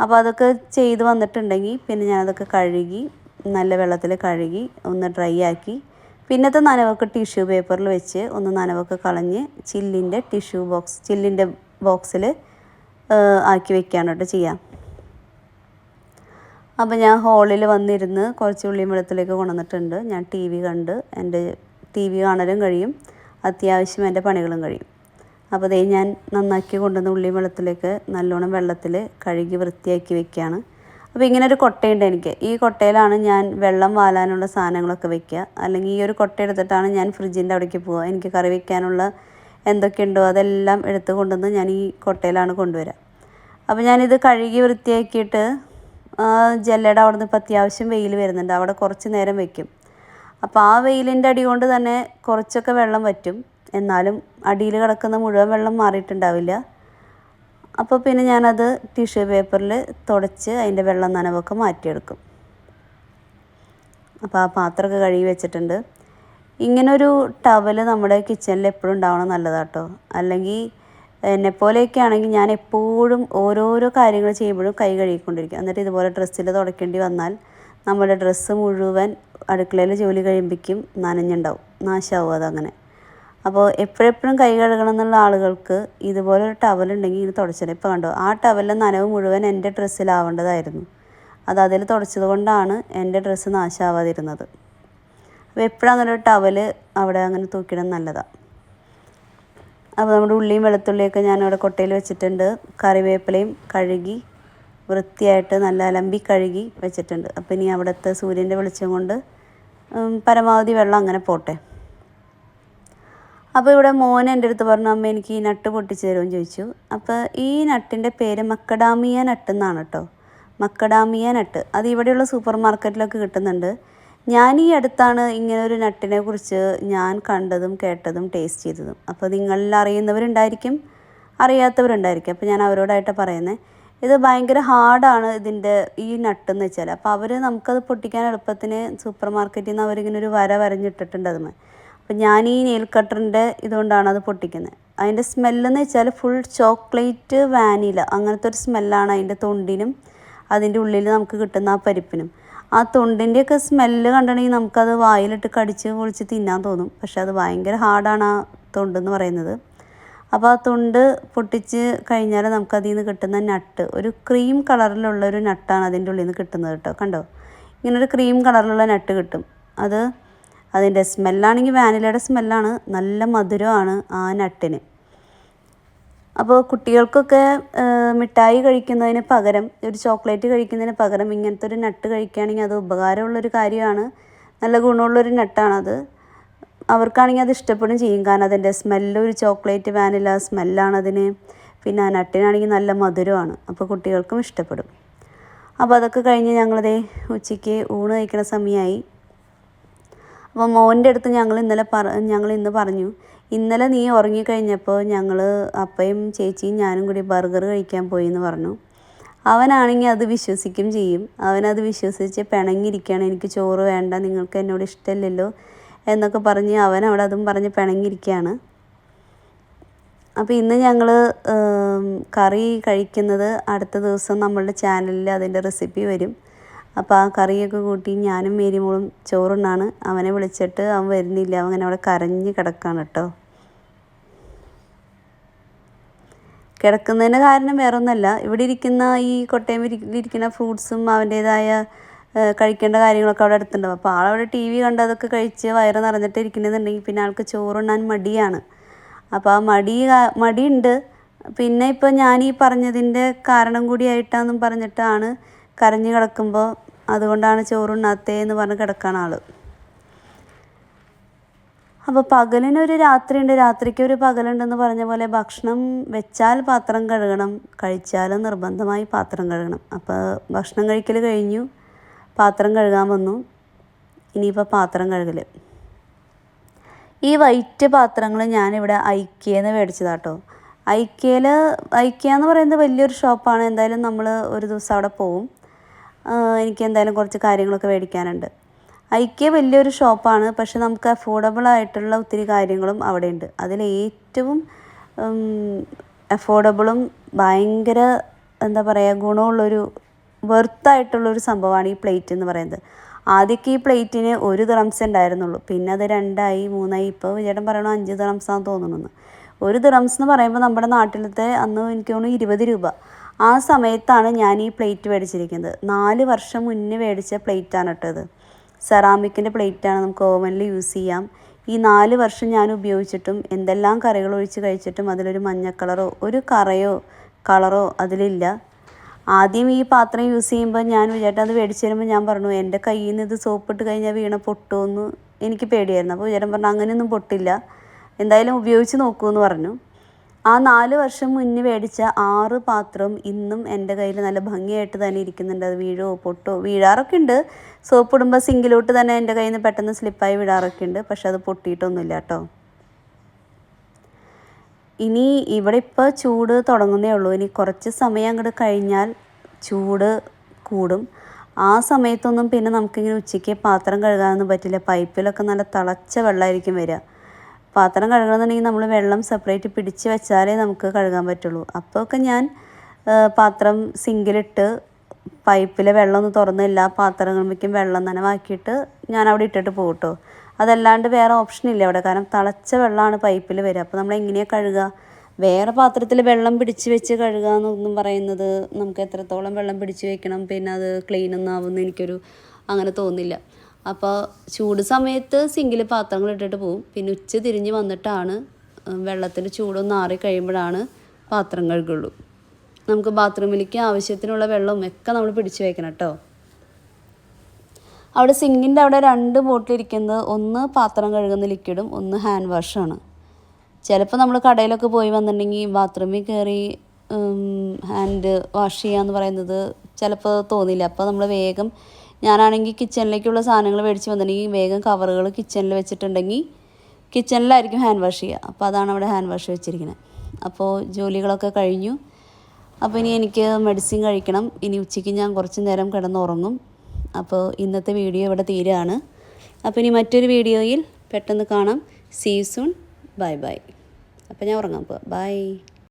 അപ്പോൾ അതൊക്കെ ചെയ്ത് വന്നിട്ടുണ്ടെങ്കിൽ പിന്നെ ഞാനതൊക്കെ കഴുകി നല്ല വെള്ളത്തിൽ കഴുകി ഒന്ന് ഡ്രൈ ആക്കി പിന്നത്തെ നനവൊക്കെ ടിഷ്യൂ പേപ്പറിൽ വെച്ച് ഒന്ന് നനവൊക്കെ കളഞ്ഞ് ചില്ലിന്റെ ടിഷ്യൂ ബോക്സ് ചില്ലിന്റെ ബോക്സിൽ ആക്കി വെക്കുകയാണ് കേട്ടോ ചെയ്യാം. അപ്പോൾ ഞാൻ ഹോളിൽ വന്നിരുന്ന് കുറച്ച് ഉള്ളിയും വെള്ളത്തിലേക്ക് കൊണ്ടുവന്നിട്ടുണ്ട്. ഞാൻ ടി വി കണ്ട് എന്റെ ടി വി കാണലും കഴിയും അത്യാവശ്യം എന്റെ പണികളും കഴിയും. അപ്പോൾ അതേ ഞാൻ നന്നാക്കി കൊണ്ടുവന്ന ഉള്ളിയും വെള്ളത്തിലേക്ക് നല്ലോണം വെള്ളത്തിൽ കഴുകി വൃത്തിയാക്കി വെക്കുകയാണ് അപ്പോൾ ഇങ്ങനെ ഒരു കൊട്ടയുണ്ട് എനിക്ക്. ഈ കൊട്ടയിലാണ് ഞാൻ വെള്ളം വാലാനുള്ള സാധനങ്ങളൊക്കെ വെക്കുക. അല്ലെങ്കിൽ ഈ ഒരു കൊട്ട എടുത്തിട്ടാണ് ഞാൻ ഫ്രിഡ്ജിന്റെ അവിടേക്ക് പോവുക. എനിക്ക് കറി വെക്കാനുള്ള എന്തൊക്കെയുണ്ടോ അതെല്ലാം എടുത്ത് കൊണ്ടുവന്ന് ഞാൻ ഈ കൊട്ടയിലാണ് കൊണ്ടുവരിക. അപ്പോൾ ഞാനിത് കഴുകി വൃത്തിയാക്കിയിട്ട് ജല്ലയുടെ അവിടെ നിന്ന് ഇപ്പം അത്യാവശ്യം വെയിൽ വരുന്നുണ്ട്. അവിടെ കുറച്ച് നേരം വെക്കും. അപ്പോൾ ആ വെയിലിന്റെ അടി കൊണ്ട് തന്നെ കുറച്ചൊക്കെ വെള്ളം വറ്റും. എന്നാലും അടിയിൽ കിടക്കുന്ന മുഴുവൻ വെള്ളം മാറിയിട്ടുണ്ടാവില്ല. അപ്പോൾ പിന്നെ ഞാനത് ടിഷ്യൂ പേപ്പറിൽ തുടച്ച് അതിന്റെ വെള്ളം നനവൊക്കെ മാറ്റിയെടുക്കും. അപ്പോൾ ആ പാത്രമൊക്കെ കഴുകി വെച്ചിട്ടുണ്ട്. ഇങ്ങനൊരു ടവൽ നമ്മുടെ കിച്ചണിൽ എപ്പോഴും ഉണ്ടാവണം നല്ലതാട്ടോ. അല്ലെങ്കിൽ എന്നെപ്പോലെയൊക്കെ ആണെങ്കിൽ ഞാൻ എപ്പോഴും ഓരോരോ കാര്യങ്ങൾ ചെയ്യുമ്പോഴും കൈ കഴുകിക്കൊണ്ടിരിക്കും. എന്നിട്ട് ഇതുപോലെ ഡ്രസ്സിൽ തുടയ്ക്കേണ്ടി വന്നാൽ നമ്മുടെ ഡ്രസ്സ് മുഴുവൻ അടുക്കളയിൽ ജോലി കഴിയുമ്പോഴേക്കും നനഞ്ഞുണ്ടാവും. നാശമാവും അതങ്ങനെ. അപ്പോൾ എപ്പോഴെപ്പോഴും കൈ കഴുകണം എന്നുള്ള ആളുകൾക്ക് ഇതുപോലെ ഒരു ടവൽ ഉണ്ടെങ്കിൽ ഇത് തുടച്ചത് ഇപ്പോൾ കണ്ടോ ആ ടവലിലെ നനവ് മുഴുവൻ എന്റെ ഡ്രസ്സിലാവേണ്ടതായിരുന്നു. അത് അതിൽ തുടച്ചത് കൊണ്ടാണ് എന്റെ ഡ്രസ്സ് നാശാവാതിരുന്നത്. അപ്പോൾ എപ്പോഴും അങ്ങനെ ഒരു ടവൽ അവിടെ അങ്ങനെ തൂക്കിയിടാൻ നല്ലതാണ് അപ്പോൾ നമ്മുടെ ഉള്ളിയും വെളുത്തുള്ളിയൊക്കെ ഞാൻ അവിടെ കൊട്ടയിൽ വെച്ചിട്ടുണ്ട്. കറിവേപ്പിലയും കഴുകി വൃത്തിയായിട്ട് നല്ല അലമ്പി കഴുകി വെച്ചിട്ടുണ്ട്. അപ്പോൾ ഇനി അവിടുത്തെ സൂര്യന്റെ വെളിച്ചം കൊണ്ട് പരമാവധി വെള്ളം അങ്ങനെ പോട്ടെ. അപ്പോൾ ഇവിടെ മോൻ എന്റെ അടുത്ത് പറഞ്ഞു അമ്മ എനിക്ക് ഈ നട്ട് പൊട്ടിച്ച് തരുമെന്ന് ചോദിച്ചു. അപ്പോൾ ഈ നട്ടിന്റെ പേര് മക്കഡാമിയ നട്ട് എന്നാണ് കേട്ടോ. മക്കഡാമിയ നട്ട്. അത് ഇവിടെയുള്ള സൂപ്പർ മാർക്കറ്റിലൊക്കെ കിട്ടുന്നുണ്ട്. ഞാൻ ഈ അടുത്താണ് ഇങ്ങനെ ഒരു നട്ടിനെ കുറിച്ച് ഞാൻ കണ്ടതും കേട്ടതും ടേസ്റ്റ് ചെയ്തതും. അപ്പോൾ നിങ്ങളിൽ അറിയുന്നവരുണ്ടായിരിക്കും അറിയാത്തവരുണ്ടായിരിക്കും. അപ്പോൾ ഞാൻ അവരോടായിട്ട് പറയുന്നത് ഇത് ഭയങ്കര ഹാർഡാണ് ഇതിന്റെ ഈ നട്ട് എന്ന് വെച്ചാൽ അപ്പോൾ അവർ നമുക്കത് പൊട്ടിക്കാൻ എളുപ്പത്തിന് സൂപ്പർ മാർക്കറ്റിൽ നിന്ന് അവരിങ്ങനെ ഒരു വര വരഞ്ഞിട്ടിട്ടുണ്ട് അതുമേ അപ്പം ഞാൻ ഈ നെയിൽ കട്ടറിന്റെ ഇതുകൊണ്ടാണ് അത് പൊട്ടിക്കുന്നത് അതിന്റെ സ്മെല്ലെന്ന് വെച്ചാൽ ഫുൾ ചോക്ലേറ്റ് വാനില അങ്ങനത്തെ ഒരു സ്മെല്ലാണ് അതിന്റെ തൊണ്ടിനും അതിന്റെ ഉള്ളിൽ നമുക്ക് കിട്ടുന്ന ആ പരിപ്പിനും. ആ തൊണ്ടിന്റെയൊക്കെ സ്മെല്ല് കണ്ടിട്ടുണ്ടെങ്കിൽ നമുക്കത് വായിലിട്ട് കടിച്ച് പൊളിച്ച് തിന്നാൻ തോന്നും. പക്ഷെ അത് ഭയങ്കര ഹാർഡാണ് ആ തൊണ്ടെന്ന് പറയുന്നത്. അപ്പോൾ ആ തൊണ്ട് പൊട്ടിച്ച് കഴിഞ്ഞാൽ നമുക്കതിൽ നിന്ന് കിട്ടുന്ന നട്ട് ഒരു ക്രീം കളറിലുള്ള ഒരു നട്ടാണ് അതിന്റെ ഉള്ളിൽ നിന്ന് കിട്ടുന്നത് കേട്ടോ. കണ്ടോ? ഇങ്ങനൊരു ക്രീം കളറിലുള്ള നട്ട് കിട്ടും. അത് അതിന്റെ സ്മെല്ലാണെങ്കിൽ വാനിലയുടെ സ്മെല്ലാണ്. നല്ല മധുരമാണ് ആ നട്ടിന്. അപ്പോൾ കുട്ടികൾക്കൊക്കെ മിഠായി കഴിക്കുന്നതിന് പകരം ഒരു ചോക്ലേറ്റ് കഴിക്കുന്നതിന് പകരം ഇങ്ങനത്തെ ഒരു നട്ട് കഴിക്കുകയാണെങ്കിൽ അത് ഉപകാരമുള്ളൊരു കാര്യമാണ്. നല്ല ഗുണമുള്ളൊരു നട്ടാണത്. അവർക്കാണെങ്കിൽ അത് ഇഷ്ടപ്പെടും ചെയ്യും. കാരണം അതിന്റെ സ്മെല്ല് ഒരു ചോക്ലേറ്റ് വാനില സ്മെല്ലാണ് അതിന് പിന്നെ ആ നട്ടിനാണെങ്കിൽ നല്ല മധുരമാണ്. അപ്പോൾ കുട്ടികൾക്കും ഇഷ്ടപ്പെടും. അപ്പോൾ അതൊക്കെ കഴിഞ്ഞ് ഞങ്ങളതേ ഉച്ചയ്ക്ക് ഊണ് കഴിക്കുന്ന സമയമായി. അപ്പോൾ മോന്റെ അടുത്ത് ഞങ്ങൾ ഇന്നലെ പറ ഞങ്ങൾ ഇന്ന് പറഞ്ഞു ഇന്നലെ നീ ഉറങ്ങിക്കഴിഞ്ഞപ്പോൾ ഞങ്ങൾ അപ്പയും ചേച്ചിയും ഞാനും കൂടി ബർഗർ കഴിക്കാൻ പോയി എന്ന് പറഞ്ഞു. അവനാണെങ്കിൽ അത് വിശ്വസിക്കും ചെയ്യും. അവനത് വിശ്വസിച്ച് പിണങ്ങിയിരിക്കുകയാണ്. എനിക്ക് ചോറ് വേണ്ട നിങ്ങൾക്ക് എന്നോട് ഇഷ്ടമില്ലല്ലോ എന്നൊക്കെ പറഞ്ഞ് അവൻ അവിടെ അതും പറഞ്ഞ് പിണങ്ങിയിരിക്കുകയാണ്. അപ്പോൾ ഇന്ന് ഞങ്ങൾ കറി കഴിക്കുന്നത് അടുത്ത ദിവസം നമ്മളുടെ ചാനലിൽ അതിന്റെ റെസിപ്പി വരും. അപ്പോൾ ആ കറിയൊക്കെ കൂട്ടി ഞാനും മേരിമോളും ചോറുണ്ണാണ്. അവനെ വിളിച്ചിട്ട് അവൻ വരുന്നില്ല. അവൻ അങ്ങനെ അവിടെ കരഞ്ഞ് കിടക്കാണ് കേട്ടോ. കിടക്കുന്നതിന് കാരണം വേറെ ഒന്നല്ല ഇവിടെ ഇരിക്കുന്ന ഈ കൊട്ടയം ഇരിക്കുന്ന ഫ്രൂട്ട്സും അവന്റേതായ കഴിക്കേണ്ട കാര്യങ്ങളൊക്കെ അവിടെ അടുത്തുണ്ടാവും. അപ്പോൾ ആളവിടെ ടി വി കണ്ട് അതൊക്കെ കഴിച്ച് വയറ് നിറഞ്ഞിട്ട് ഇരിക്കണമെന്നുണ്ടെങ്കിൽ പിന്നെ ആൾക്ക് ചോറുണ്ണാൻ മടിയാണ്. അപ്പോൾ ആ മടി മടിയുണ്ട്. പിന്നെ ഇപ്പോൾ ഞാൻ ഈ പറഞ്ഞതിന്റെ കാരണം കൂടിയായിട്ടാണെന്നും പറഞ്ഞിട്ടാണ് കരഞ്ഞു കിടക്കുമ്പോൾ അതുകൊണ്ടാണ് ചോറുണ്ണാത്തേ എന്ന് പറഞ്ഞ് കിടക്കാണ് ആൾ. അപ്പോൾ പകലിനൊരു രാത്രിയുണ്ട് രാത്രിക്ക് ഒരു പകലുണ്ടെന്ന് പറഞ്ഞ പോലെ ഭക്ഷണം വെച്ചാൽ പാത്രം കഴുകണം കഴിച്ചാൽ നിർബന്ധമായി പാത്രം കഴുകണം. അപ്പോൾ ഭക്ഷണം കഴിക്കൽ കഴിഞ്ഞു പാത്രം കഴുകാൻ വന്നു ഇനിയിപ്പോൾ പാത്രം കഴുകൽ ഈ വൈറ്റ് പാത്രങ്ങൾ ഞാനിവിടെ ഐക്യന്ന് മേടിച്ചതാട്ടോ. ഐക്യയിൽ ഐക്യ എന്ന് പറയുന്നത് വലിയൊരു ഷോപ്പാണ് എന്തായാലും നമ്മൾ ഒരു ദിവസം അവിടെ പോവും. എനിക്ക് എന്തായാലും കുറച്ച് കാര്യങ്ങളൊക്കെ മേടിക്കാനുണ്ട്. ഐക്യ വലിയൊരു ഷോപ്പാണ് പക്ഷെ നമുക്ക് അഫോർഡബിൾ ആയിട്ടുള്ള ഒത്തിരി കാര്യങ്ങളും അവിടെയുണ്ട്. അതിൽ ഏറ്റവും അഫോർഡബിളും ഭയങ്കര എന്താ പറയുക ഗുണമുള്ളൊരു വെർത്തായിട്ടുള്ളൊരു സംഭവമാണ് ഈ പ്ലേറ്റ് എന്ന് പറയുന്നത്. ആദ്യമൊക്കെ ഈ പ്ലേറ്റിന് ഒരു ദിറംസ് ഉണ്ടായിരുന്നുള്ളൂ. പിന്നെ അത് രണ്ടായി മൂന്നായി. ഇപ്പോൾ വിജയേട്ടൻ പറയണോ അഞ്ച് ദിറംസാന്ന് തോന്നുന്നു. ഒരു ദിറംസ് എന്ന് പറയുമ്പോൾ നമ്മുടെ നാട്ടിലത്തെ അന്ന് എനിക്ക് തോന്നുന്നു ഇരുപത് രൂപ. ആ സമയത്താണ് ഞാൻ ഈ പ്ലേറ്റ് മേടിച്ചിരിക്കുന്നത്. നാല് വർഷം മുന്നേ മേടിച്ച പ്ലേറ്റാണ് ഇട്ടത് സെറാമിക്കിന്റെ പ്ലേറ്റാണ് നമുക്ക് ഓവനിൽ യൂസ് ചെയ്യാം. ഈ നാല് വർഷം ഞാൻ ഉപയോഗിച്ചിട്ടും എന്തെല്ലാം കറികൾ ഒഴിച്ച് കഴിച്ചിട്ടും അതിലൊരു മഞ്ഞ കളറോ ഒരു കറയോ കളറോ അതിലില്ല. ആദ്യം ഈ പാത്രം യൂസ് ചെയ്യുമ്പോൾ ഞാൻ വിചാരിച്ചു അത് മേടിച്ച് തരുമ്പോൾ ഞാൻ പറഞ്ഞു എന്റെ കയ്യിൽ നിന്ന് ഇത് സോപ്പിട്ട് കഴിഞ്ഞാൽ വീണ പൊട്ടുമെന്ന് എനിക്ക് പേടിയായിരുന്നു. അപ്പോൾ വിചാരം പറഞ്ഞു അങ്ങനെയൊന്നും പൊട്ടില്ല. എന്തായാലും ഉപയോഗിച്ച് നോക്കൂ എന്ന് പറഞ്ഞു. ആ നാല് വർഷം മുന്നേ മേടിച്ച ആറ് പാത്രം ഇന്നും എന്റെ കയ്യിൽ നല്ല ഭംഗിയായിട്ട് തന്നെ ഇരിക്കുന്നുണ്ട്. അത് വീഴോ പൊട്ടോ വീഴാറൊക്കെ ഉണ്ട്. സോപ്പ് ഇടുമ്പോൾ സിങ്കിലോട്ട് തന്നെ എന്റെ കയ്യിൽ നിന്ന് പെട്ടെന്ന് സ്ലിപ്പായി വീഴാറൊക്കെ ഉണ്ട്. പക്ഷെ അത് പൊട്ടിയിട്ടൊന്നുമില്ല കേട്ടോ. ഇനി ഇവിടെ ഇപ്പോൾ ചൂട് തുടങ്ങുന്നേ ഉള്ളൂ. ഇനി കുറച്ച് സമയം അങ്ങോട്ട് കഴിഞ്ഞാൽ ചൂട് കൂടും. ആ സമയത്തൊന്നും പിന്നെ നമുക്കിങ്ങനെ ഉച്ചയ്ക്ക് പാത്രം കഴുകാനൊന്നും പറ്റില്ല. പൈപ്പിലൊക്കെ നല്ല തിളച്ച വെള്ളമായിരിക്കും വരിക. പാത്രം കഴുകണമെന്നുണ്ടെങ്കിൽ നമ്മൾ വെള്ളം സെപ്പറേറ്റ് പിടിച്ച് വെച്ചാലേ നമുക്ക് കഴുകാൻ പറ്റുള്ളൂ. അപ്പോഴൊക്കെ ഞാൻ പാത്രം സിങ്കിലിട്ട് പൈപ്പിലെ വെള്ളം ഒന്ന് തുറന്ന് എല്ലാ പാത്രങ്ങളിലേക്കും വെള്ളം നനവാക്കിയിട്ട് ഞാൻ അവിടെ ഇട്ടിട്ട് പോകും കേട്ടോ അതല്ലാണ്ട് വേറെ ഓപ്ഷൻ ഇല്ല അവിടെ. കാരണം തിളച്ച വെള്ളമാണ് പൈപ്പിൽ വരിക. അപ്പോൾ നമ്മൾ എങ്ങനെയാണ് കഴുകുക? വേറെ പാത്രത്തിൽ വെള്ളം പിടിച്ച് വെച്ച് കഴുകുക എന്നൊന്നും പറയുന്നത് നമുക്ക് എത്രത്തോളം വെള്ളം പിടിച്ച് വെക്കണം പിന്നെ അത് ക്ലീൻ ഒന്നും ആവുമെന്ന് എനിക്കൊരു അങ്ങനെ തോന്നില്ല. അപ്പോൾ ചൂട് സമയത്ത് സിങ്കിൽ പാത്രങ്ങൾ ഇട്ടിട്ട് പോവും. പിന്നെ ഉച്ച തിരിഞ്ഞ് വന്നിട്ടാണ് വെള്ളത്തിൽ ചൂടൊന്ന് ആറി കഴിയുമ്പോഴാണ് പാത്രം കഴുകുള്ളൂ. നമുക്ക് ബാത്റൂമിലേക്ക് ആവശ്യത്തിനുള്ള വെള്ളവും ഒക്കെ നമ്മൾ പിടിച്ചു വെക്കണം കേട്ടോ. അവിടെ സിങ്കിന്റെ അവിടെ രണ്ട് ബോട്ടിലിരിക്കുന്നത് ഒന്ന് പാത്രം കഴുകുന്ന ലിക്വിഡും ഒന്ന് ഹാൻഡ് വാഷാണ് ചിലപ്പോൾ നമ്മൾ കടയിലൊക്കെ പോയി വന്നിട്ടുണ്ടെങ്കിൽ ബാത്റൂമിൽ കയറി ഹാൻഡ് വാഷ് ചെയ്യുക എന്ന് പറയുന്നത് ചിലപ്പോൾ തോന്നില്ല. അപ്പോൾ നമ്മൾ വേഗം ഞാനാണെങ്കിൽ കിച്ചണിലേക്കുള്ള സാധനങ്ങൾ മേടിച്ച് വന്നിട്ടുണ്ടെങ്കിൽ വേഗം കവറുകൾ കിച്ചണിൽ വെച്ചിട്ടുണ്ടെങ്കിൽ കിച്ചണിലായിരിക്കും ഹാൻഡ് വാഷ് ചെയ്യുക. അപ്പോൾ അതാണ് അവിടെ ഹാൻഡ് വാഷ് വെച്ചിരിക്കുന്നത് അപ്പോൾ ജോലികളൊക്കെ കഴിഞ്ഞു. അപ്പോൾ ഇനി എനിക്ക് മെഡിസിൻ കഴിക്കണം. ഇനി ഉച്ചയ്ക്ക് ഞാൻ കുറച്ച് നേരം കിടന്നുറങ്ങും. അപ്പോൾ ഇന്നത്തെ വീഡിയോ ഇവിടെ തീരുകയാണ് അപ്പോൾ ഇനി മറ്റൊരു വീഡിയോയിൽ പെട്ടെന്ന് കാണാം. സീ സൂൺ ബൈ ബൈ അപ്പോൾ ഞാൻ ഉറങ്ങാം പോവാം. ബൈ